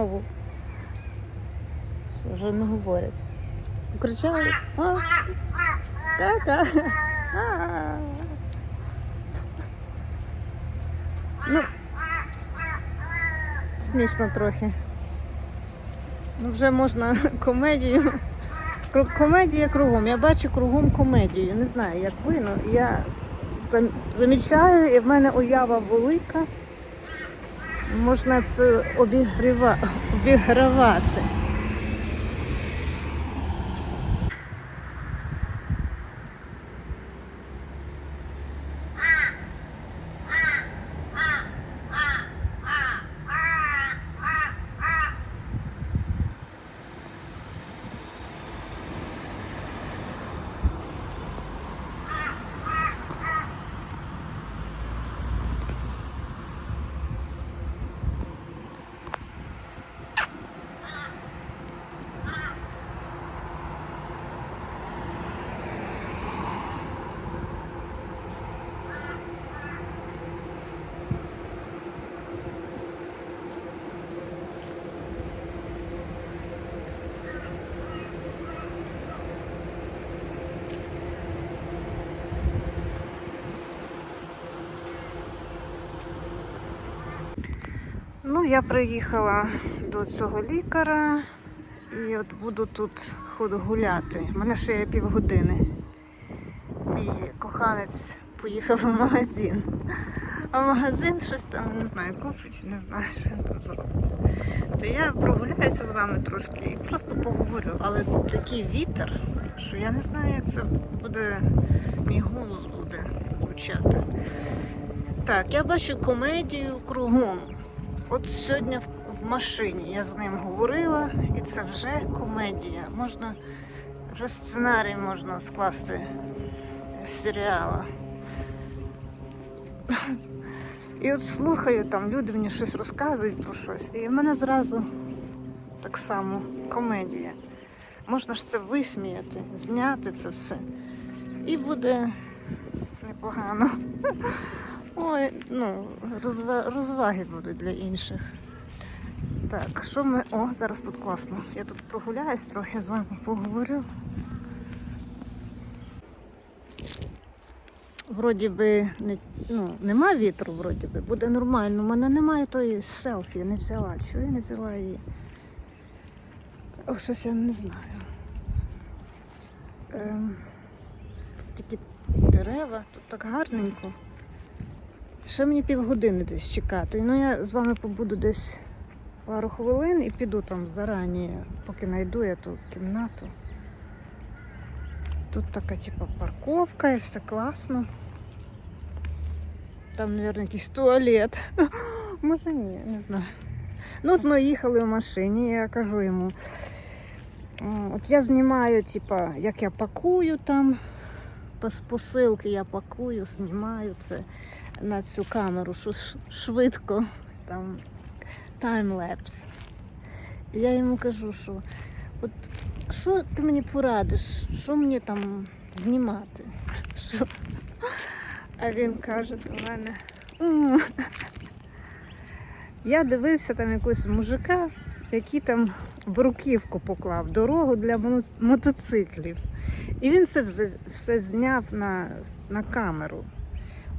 розмову. Що вже не говорять. Покричали. А, кака. А. Ну, смішно трохи. Ну, вже можна комедію. Комедія кругом. Я бачу кругом комедію. Не знаю, як ви, але я зам- замічаю, і в мене уява велика. Можна це обігріва... обігравати. Ну, я приїхала до цього лікаря і от буду тут ходу гуляти. У мене ще є півгодини. Мій коханець поїхав в магазин. А магазин щось там, не знаю, купить, не знаю, що він там зробить. То я прогуляюся з вами трошки і просто поговорю. Але такий вітер, що я не знаю, як це буде, мій голос буде звучати. Так, я бачу комедію кругом. От сьогодні в машині я з ним говорила, і це вже комедія. Можна вже сценарій можна скласти серіала. І от слухаю, там люди мені щось розказують про щось, і в мене зразу так само комедія. Можна ж це висміяти, зняти це все. І буде непогано. Ой, ну, розва- розваги будуть для інших. Так, що ми. О, зараз тут класно. Я тут прогуляюсь трохи з вами поговорю. Вроді би не, ну, нема вітру, вроді би, буде нормально. У мене немає тої селфі, я не взяла. Чого я не взяла її? О, щось я не знаю. Ем, такі дерева, тут так гарненько. Ще мені півгодини десь чекати. Ну я з вами побуду десь пару хвилин і піду там зарані, поки знайду я ту кімнату. Тут така типа парковка і все класно. Там, мабуть, якийсь туалет. Може ні, не знаю. Ну от ми їхали в машині, я кажу йому. От я знімаю, типа, як я пакую там, пос- посилки я пакую, знімаю це на цю камеру, що швидко там таймлепс. Я йому кажу, що от що ти мені порадиш, що мені там знімати? Що? А він каже до мене. «М, Я дивився там якогось мужика, який там бруківку поклав, дорогу для мотоциклів. І він це все зняв на, на камеру.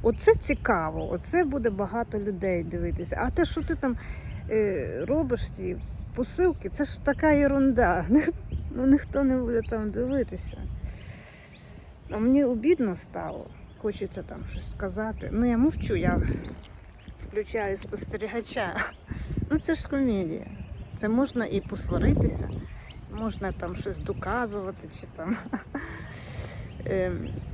Оце цікаво, оце буде багато людей дивитися. А те, що ти там е, робиш ці посилки, це ж така ерунда. Ну, ніхто не буде там дивитися. А мені обідно стало. Хочеться там щось сказати. Ну я мовчу, я включаю спостерігача. Ну це ж комедія. Це можна і посваритися, можна там щось доказувати чи там.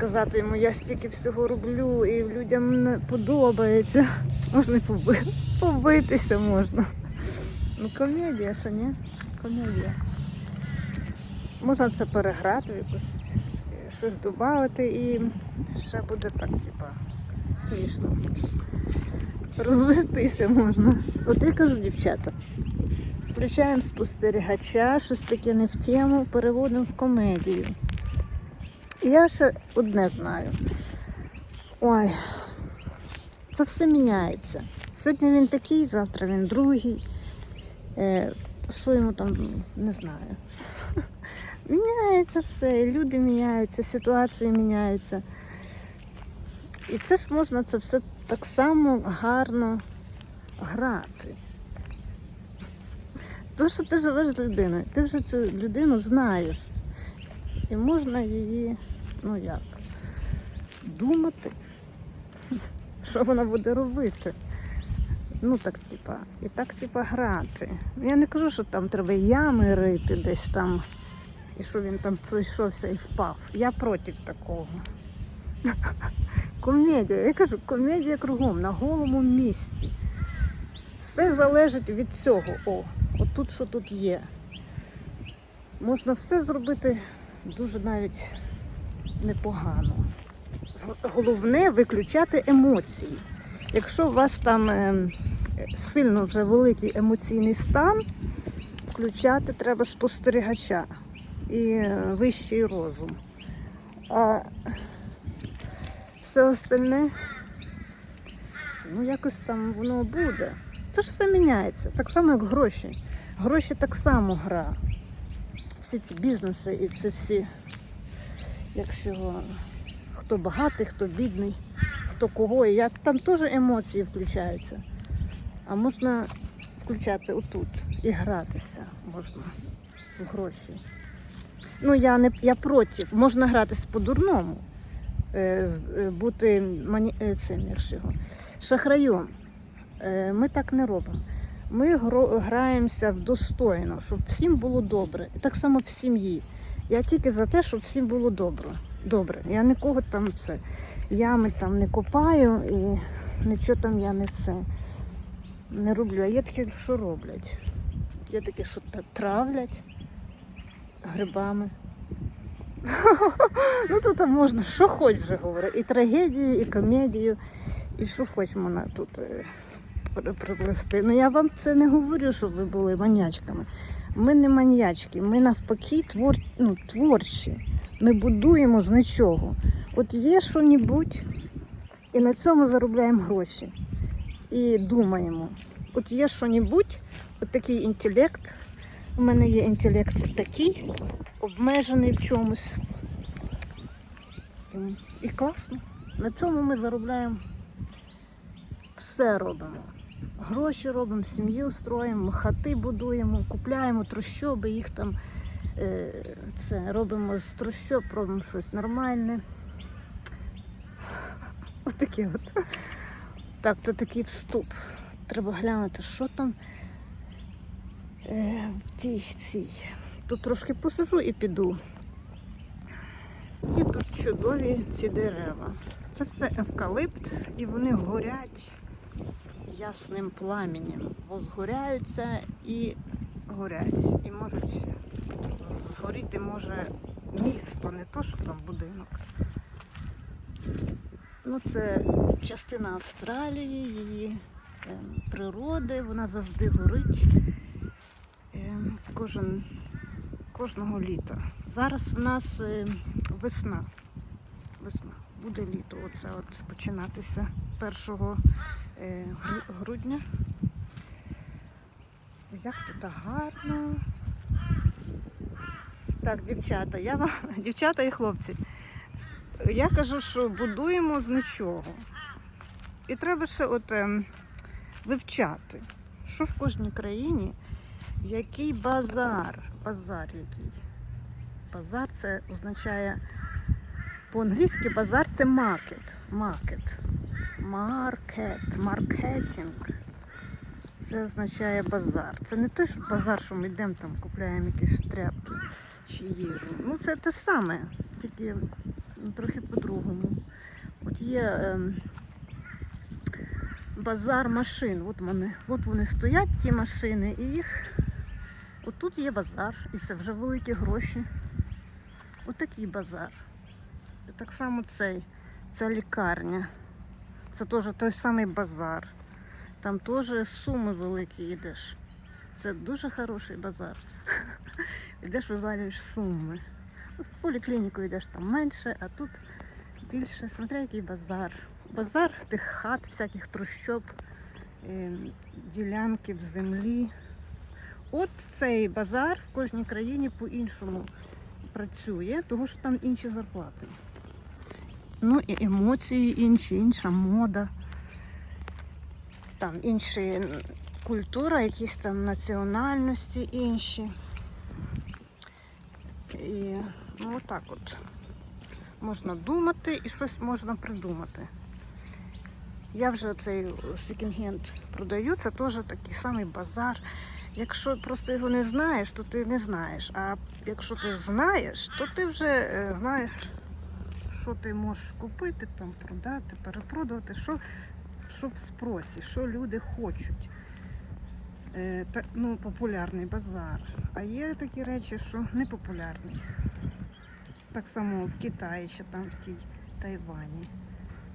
ем, казати йому, я стільки всього роблю і людям не подобається. Можна поби... побитися можна. Ну, комедія, що ні? Комедія. Можна це переграти, якось щось додати і ще буде так, типа, смішно. Розвестися можна. От я кажу, дівчата. Включаємо спостерігача, щось таке не в тему, переводимо в комедію. Я ще одне знаю. Ой, Це все міняється. Сьогодні він такий, завтра він другий. Е, що йому там, не знаю. Міняється все, люди міняються, ситуації міняються. І це ж можна це все так само гарно грати. То, що ти живеш з людиною, ти вже цю людину знаєш. І можна її, ну як, думати, що вона буде робити. Ну так, типа, і так, типа, грати. Я не кажу, що там треба ями рити десь там, і що він там пройшовся і впав. Я проти такого. Комедія, я кажу, комедія кругом, на голому місці. Все залежить від цього. О, от тут що тут є. Можна все зробити дуже навіть непогано. Головне виключати емоції. Якщо у вас там ем, сильно вже великий емоційний стан, включати треба спостерігача і е, вищий розум. А все остальне, ну якось там воно буде. Це ж все міняється. Так само, як гроші. Гроші так само гра. Всі ці бізнеси і це всі, якщо хто багатий, хто бідний, хто кого і як, там теж емоції включаються. А можна включати отут і гратися можна в гроші. Ну, я не я проти. Можна гратись по-дурному, е, е, бути мані, е, цим, його, шахраєм. Ми так не робимо. Ми граємося в достойно, щоб всім було добре. І так само в сім'ї. Я тільки за те, щоб всім було добре. Добре. Я нікого там це ями там не копаю і нічого там я не це не роблю. А є такі, що роблять. Є такі, що травлять грибами. Ну тут можна, що хоч вже говорити. І трагедію, і комедію, і що хоч можна тут е, приплести. Ну я вам це не говорю, щоб ви були маньячками. Ми не маньячки, ми навпаки твор... ну, творчі. Ми будуємо з нічого. От є що-небудь, і на цьому заробляємо гроші. І думаємо. От є що-небудь, от такий інтелект. У мене є інтелект такий, обмежений в чомусь. І класно. На цьому ми заробляємо все робимо. Гроші робимо, сім'ю строїмо, хати будуємо, купляємо трущоби, їх там е, це робимо з трущоб, робимо щось нормальне. Отаке от. Так, то такий вступ. Треба глянути, що там е, в тій цій. Тут трошки посижу і піду. І тут чудові ці дерева. Це все евкалипт, і вони горять ясним пламенем. Возгоряються і горять. І можуть згоріти може місто, не то, що там будинок. Ну, це частина Австралії, її ем, природи, вона завжди горить. Ем, кожен, кожного літа. Зараз в нас ем, весна. Весна. Буде літо. Оце от починатися 1 е, гру- грудня. Як тут гарно. Так, дівчата, я вам, дівчата і хлопці. Я кажу, що будуємо з нічого. І треба ще от, ем, вивчати, що в кожній країні, який базар. Базар який. Базар це означає по-англійськи базар це маркет. Маркет. Маркет. Маркетинг. Це означає базар. Це не той що базар, що ми йдемо там, купляємо якісь тряпки чи їжу. Ну це те саме, тільки трохи по-другому. От є ем, базар машин. От вони, от вони стоять, ті машини, і їх. От тут є базар, і це вже великі гроші. Отакий базар. І так само цей, ця лікарня. Це теж той самий базар. Там теж суми великі йдеш. Це дуже хороший базар. Йдеш, вивалюєш суми. В поліклініку йдеш там менше, а тут більше, смотря який базар. Базар тих хат, всяких трущоб, е, ділянки в землі. От цей базар в кожній країні по-іншому працює, тому що там інші зарплати. Ну і емоції інші, інша мода. Там інші культура, якісь там національності інші. І ну отак от. Можна думати і щось можна придумати. Я вже цей секонд-хенд продаю, це теж такий самий базар. Якщо просто його не знаєш, то ти не знаєш. А якщо ти знаєш, то ти вже е, знаєш, що ти можеш купити, там, продати, перепродати, що, що в спросі, що люди хочуть. Е, та, ну, популярний базар. А є такі речі, що не популярний. Так само в Китаї, ще там в тій Тайвані.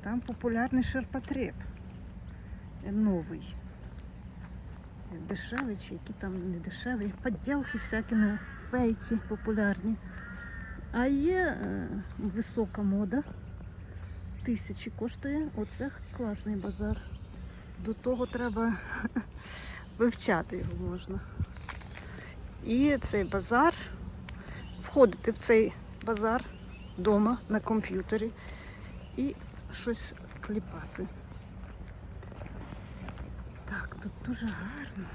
Там популярний ширпотреб. Е, Новий. Дешевий чи які там не дешеві. Подділки всякі ну, фейки популярні. А є е, висока мода. Тисячі коштує. Оце класний базар. До того треба вивчати його можна. І цей базар, входити в цей базар вдома на комп'ютері і щось кліпати. Так, тут дуже гарно.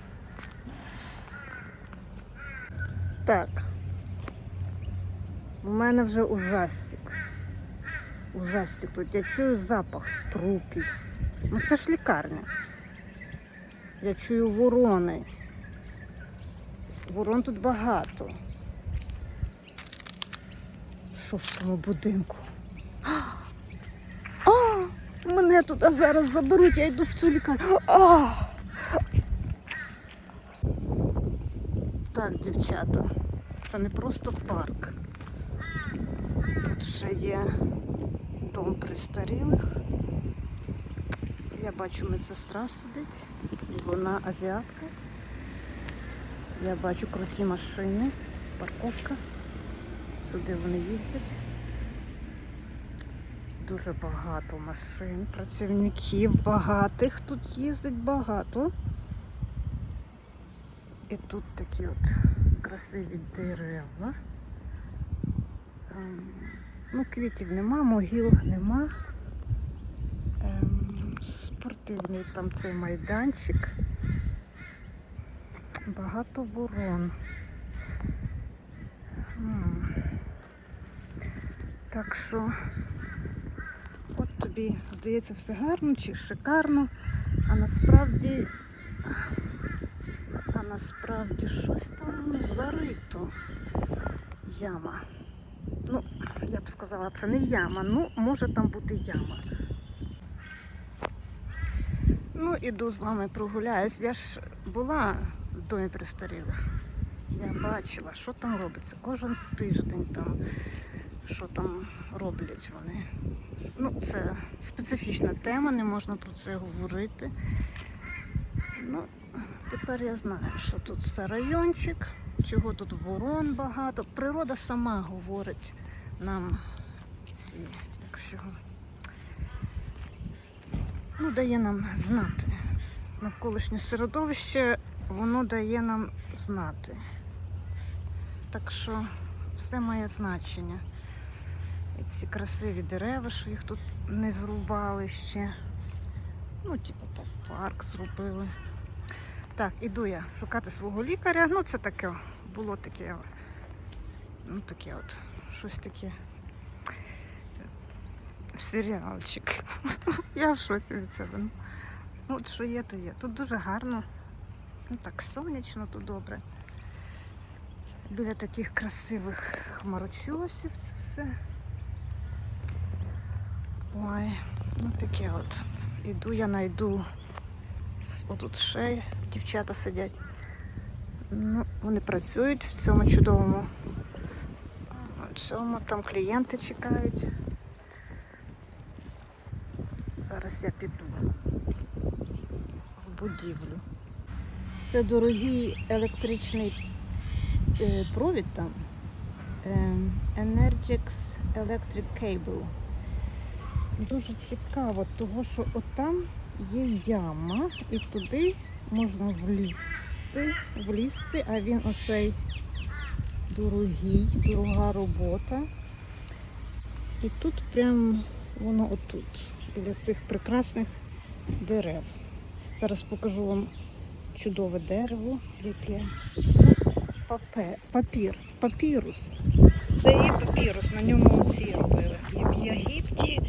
Так. У мене вже ужастик. Ужастик тут. Я чую запах трупів. Ну це ж лікарня. Я чую ворони. Ворон тут багато. Що в цьому будинку? А, мене туди зараз заберуть, я йду в цю лікарню. А! Так, дівчата, це не просто парк. Тут ще є дом престарілих. Я бачу, медсестра сидить, вона азіатка. Я бачу круті машини, парковка. Сюди вони їздять. Дуже багато машин, працівників багатих. Тут їздить багато. І тут такі от красиві дерева. Ну, квітів нема, могіл нема. Ем, спортивний там цей майданчик. Багато ворон. Так що, от тобі здається все гарно чи шикарно, а насправді, а насправді щось там зарито. Яма. Я б сказала, це не яма. Ну, може там бути яма. Ну, іду з вами прогуляюсь. Я ж була в домі престарілих. Я бачила, що там робиться. Кожен тиждень там, що там роблять вони. Ну, це специфічна тема, не можна про це говорити. Ну, тепер я знаю, що тут це райончик, чого тут ворон багато. Природа сама говорить нам ці, якщо ну, дає нам знати. Навколишнє середовище, воно дає нам знати. Так що все має значення. І ці красиві дерева, що їх тут не зрубали ще. Ну, типу так, парк зробили. Так, іду я шукати свого лікаря. Ну, це таке було таке. Ну, таке от. Щось таке. Серіалчик. Я в шоці від себе. Ну, Ну, от що є, то є. Тут дуже гарно. Ну так, сонячно, тут добре. Біля таких красивих хмарочосів це все. Ой, ну таке от. Іду я найду. Отут ще дівчата сидять. Ну, вони працюють в цьому чудовому. Цьому там клієнти чекають. Зараз я піду в будівлю. Це дорогий електричний е, провід там. Ем, Energix Electric Cable. Дуже цікаво, того що отам є яма, і туди можна влізти, влізти, а він оцей дорогий, дорога робота. І тут прям воно отут, біля цих прекрасних дерев. Зараз покажу вам чудове дерево, яке папе, папір, папірус. Це є папірус, на ньому ці робили. І в Єгипті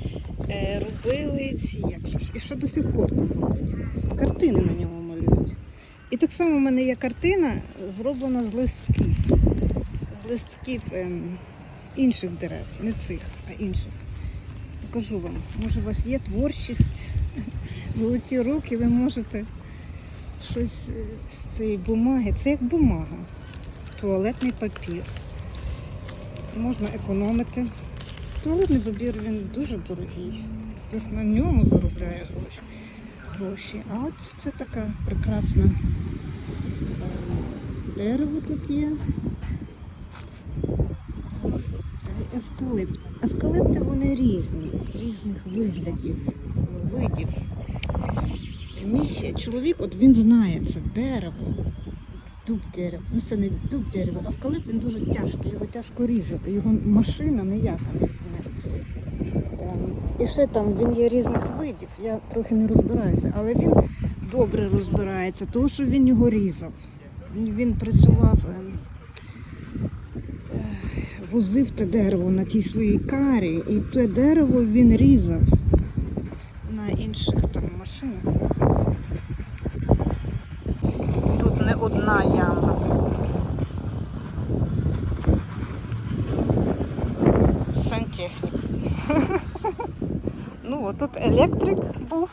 е, робили ці, як же ж, і ще до сих пор так роблять. Картини на ньому малюють. І так само в мене є картина, зроблена з листків. Листків ем, інших дерев, не цих, а інших. Покажу вам. Може, у вас є творчість, золоті руки, ви можете щось е, з цієї бумаги. Це як бумага, туалетний папір. Можна економити. Туалетний папір він дуже дорогий. Хтось на ньому заробляє гроші. гроші. А от це така прекрасна е, дерево тут є. Евкалипт. Евкалипти вони різні, різних виглядів, видів. Мій чоловік, от він знає це дерево, дуб дерево. Ну це не дуб дерево, евкалипт він дуже тяжкий, його тяжко різати. Його машина ніяка не візьме. Ем, І ще там він є різних видів. Я трохи не розбираюся, але він добре розбирається, тому що він його різав. Він, він працював. Возив те дерево на тій своїй карі, і те дерево він різав на інших там машинах. Тут не одна яма. Сантехнік. Ну, тут електрик був,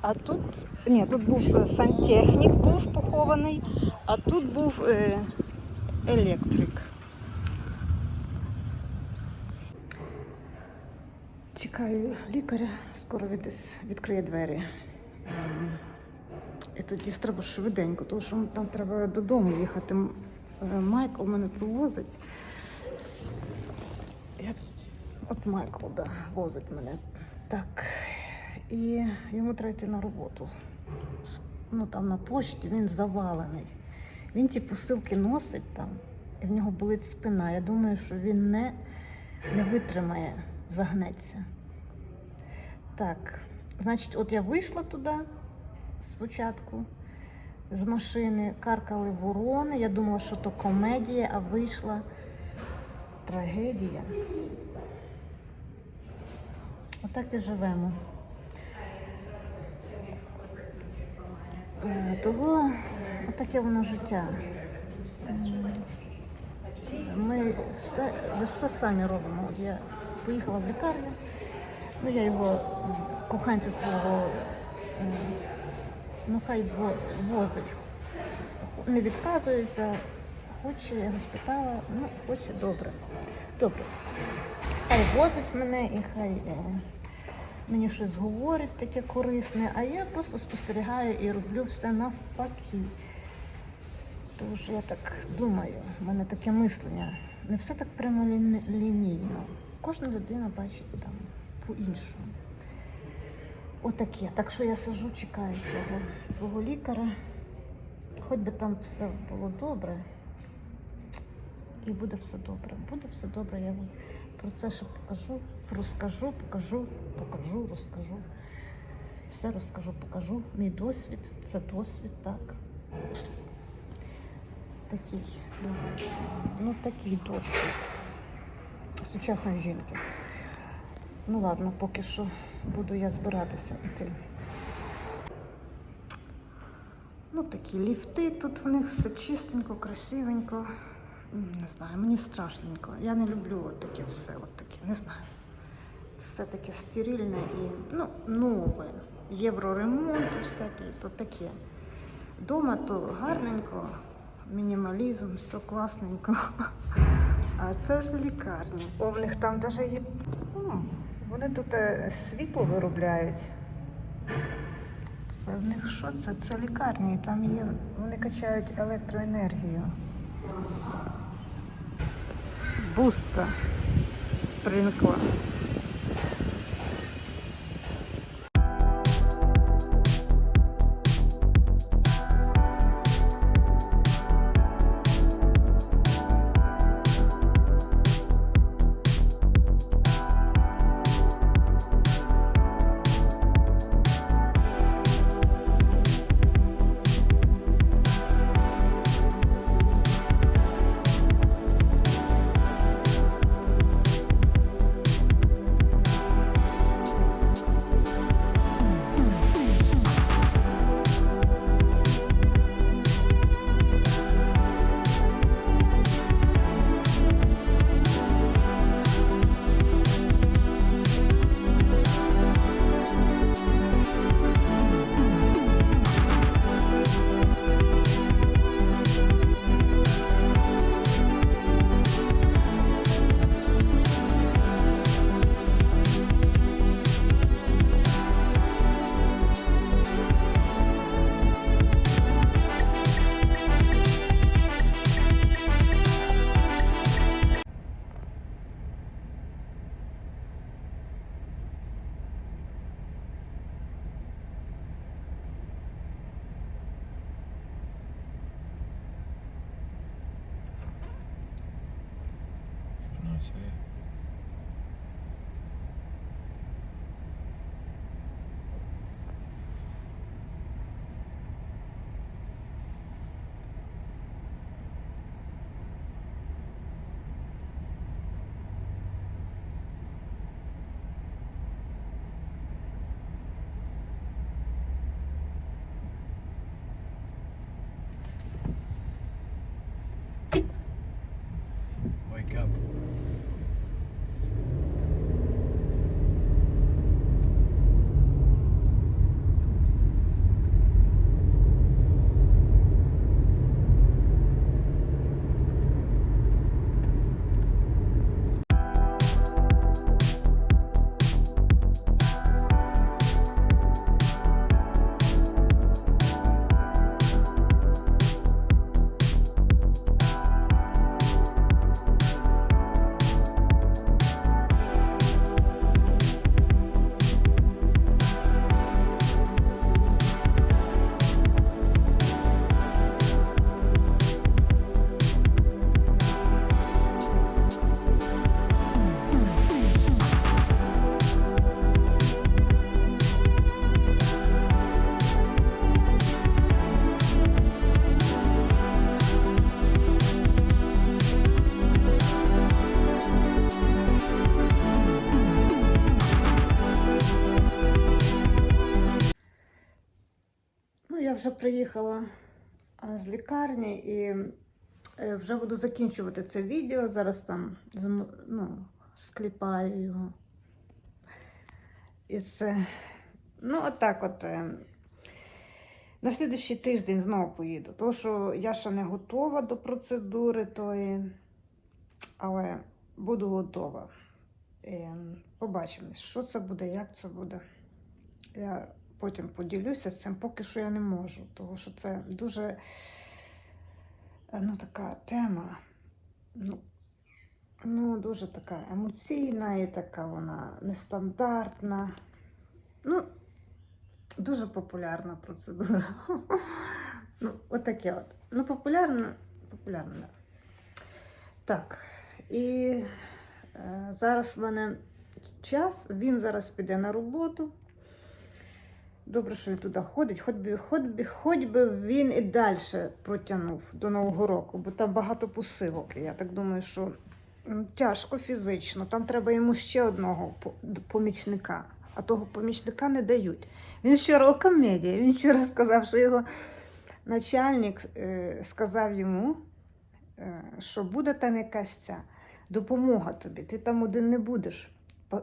а тут. Ні, тут був е, сантехнік був похований, а тут був е, електрик. Чекаю лікаря, скоро від, відкриє двері. І тоді треба швиденько, тому що там треба додому їхати. Е, Майкл мене повозить. Я... От Майкл, да, возить мене. Так. І йому треба йти на роботу. Ну там на пошті він завалений. Він ці посилки носить там, і в нього болить спина. Я думаю, що він не, не витримає, загнеться. Так, значить, от я вийшла туди спочатку з машини, каркали ворони. Я думала, що то комедія, а вийшла трагедія. Отак і живемо. Е, Того отаке воно життя. Ми все, все самі робимо. От я поїхала в лікарню, ну я його коханця свого, ну хай во- возить. Не відказується, хоче, я його спитала, ну хоче добре. Добре. Хай возить мене і хай е, мені щось говорить таке корисне, а я просто спостерігаю і роблю все навпаки. Тому що я так думаю, в мене таке мислення. Не все так прямолінійно. Кожна людина бачить там по-іншому. Отаке. Так що я сижу, чекаю цього свого лікаря. Хоч би там все було добре. І буде все добре. Буде все добре. Я вам про це ще покажу, розкажу, покажу, покажу, розкажу. Все розкажу, покажу. Мій досвід це досвід, так. Такий, ну, ну такий досвід сучасної жінки. Ну ладно, поки що буду я збиратися йти. Ну, такі ліфти, тут в них все чистенько, красивенько. Не знаю, мені страшненько. Я не люблю от таке все, от таке, не знаю. Все таке стерильне і ну, нове. Євроремонт всякий, то таке. Дома то гарненько, мінімалізм, все класненько. А це вже лікарня. О, в них там навіть є. Вони тут е, світло виробляють. Це в них що це? Це лікарні, і там є. Вони качають електроенергію. Буста спринкла. Вже з лікарні і е, вже буду закінчувати це відео. Зараз там ну, скліпаю його. І це. Ну, отак от. е, На слідуючий тиждень знову поїду. Тому що я ще не готова до процедури тої, але буду готова. І побачимо, що це буде, як це буде. Я потім поділюся цим, поки що я не можу, тому що це дуже ну, така тема. Ну, ну, дуже така емоційна і така вона нестандартна. Ну, дуже популярна процедура. Ну, отаке от. Ну, популярна, популярна. Так. І е, зараз в мене час, він зараз піде на роботу. Добре, що він туди ходить, хоч би, хоч би, хоч би він і далі протягнув до Нового року, бо там багато посилок. Я так думаю, що тяжко фізично. Там треба йому ще одного помічника, а того помічника не дають. Він вчора о комедії, він вчора сказав, що його начальник е, сказав йому, е, що буде там якась ця допомога тобі. Ти там один не будеш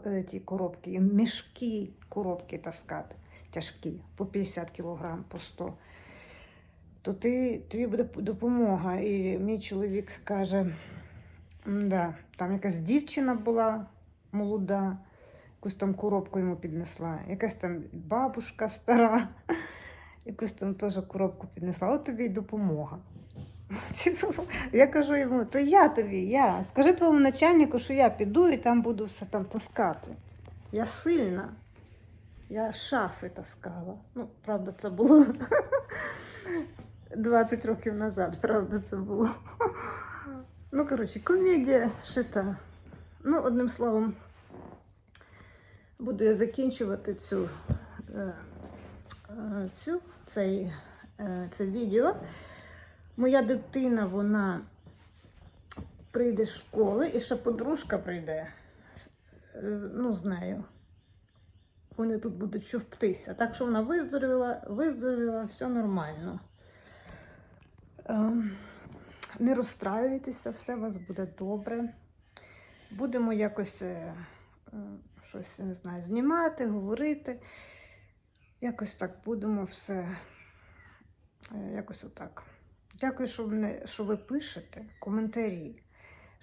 е, ті коробки, мішки коробки таскати тяжкі, по 50 кг, по 100, то ти, тобі буде допомога. І мій чоловік каже: да, там якась дівчина була молода, якусь там коробку йому піднесла, якась там бабушка стара, якусь там теж коробку піднесла. От тобі й допомога. Я кажу йому, то я тобі, я. Скажи твоєму начальнику, що я піду і там буду все там таскати. Я сильна. Я шафи таскала. Ну, правда, це було 20 років назад, правда, це було. Ну, коротше, комедія шита. Ну, одним словом, буду я закінчувати цю, е, е, цю цей, е, це відео. Моя дитина, вона прийде з школи, і ще подружка прийде. Ну, з нею вони тут будуть човптися. Так що вона виздоровіла, виздоровіла, все нормально. Ем, не розстраюйтеся, все у вас буде добре. Будемо якось е, е, щось, не знаю, знімати, говорити. Якось так будемо все. е, Якось отак. Дякую, що, мене, що ви пишете коментарі,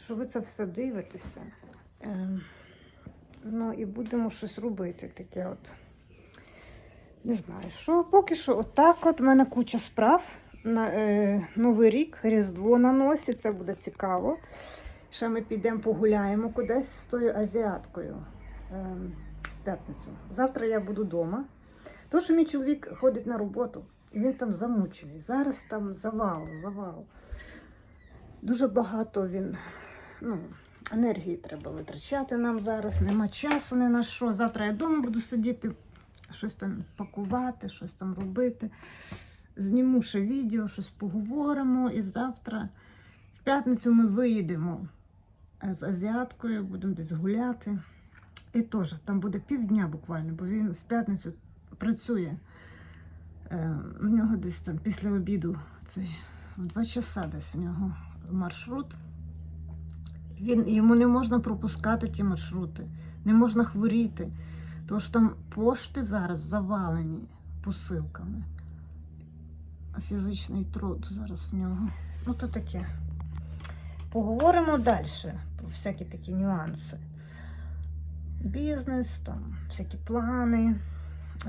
що ви це все дивитеся. Ну і будемо щось робити таке от. Не знаю, що. Поки що, отак от в мене куча справ. На, е, Новий рік, Різдво на носі, це буде цікаво. Ще ми підемо погуляємо кудись з тою азіаткою е, в п'ятницю. Завтра я буду вдома. Тому що мій чоловік ходить на роботу, і він там замучений. Зараз там завал, завал. Дуже багато він, ну, Енергії треба витрачати нам зараз, нема часу ні на що. Завтра я вдома буду сидіти, щось там пакувати, щось там робити. Зніму ще відео, щось поговоримо. І завтра, в п'ятницю, ми виїдемо е, з азіаткою, будемо десь гуляти. І теж там буде півдня буквально, бо він в п'ятницю працює. Е, У нього десь там після обіду цей в два часа десь в нього маршрут. Він, йому не можна пропускати ті маршрути, не можна хворіти. Тому що там пошти зараз завалені посилками. Фізичний труд зараз в нього. Ну, то таке. Поговоримо далі про всякі такі нюанси. Бізнес, там, всякі плани,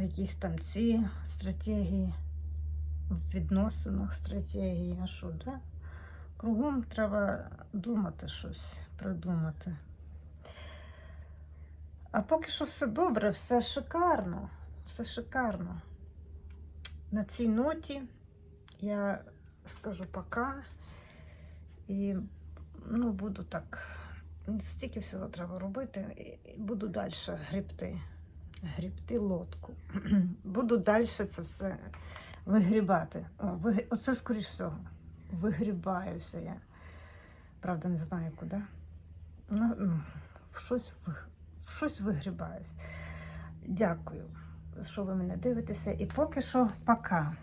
якісь там ці стратегії, в відносинах стратегії, а що, да? Кругом треба думати щось, придумати. А поки що все добре, все шикарно, все шикарно. На цій ноті я скажу пока. І ну, буду так. Стільки всього треба робити. і Буду далі грібти. Грібти лодку. Буду далі це все вигрібати. О, вигрі... Оце, скоріш всього, вигрібаюся я. Правда, не знаю куди. Ну, в щось, в щось вигрібаюсь. Дякую, що ви мене дивитеся. І поки що пока.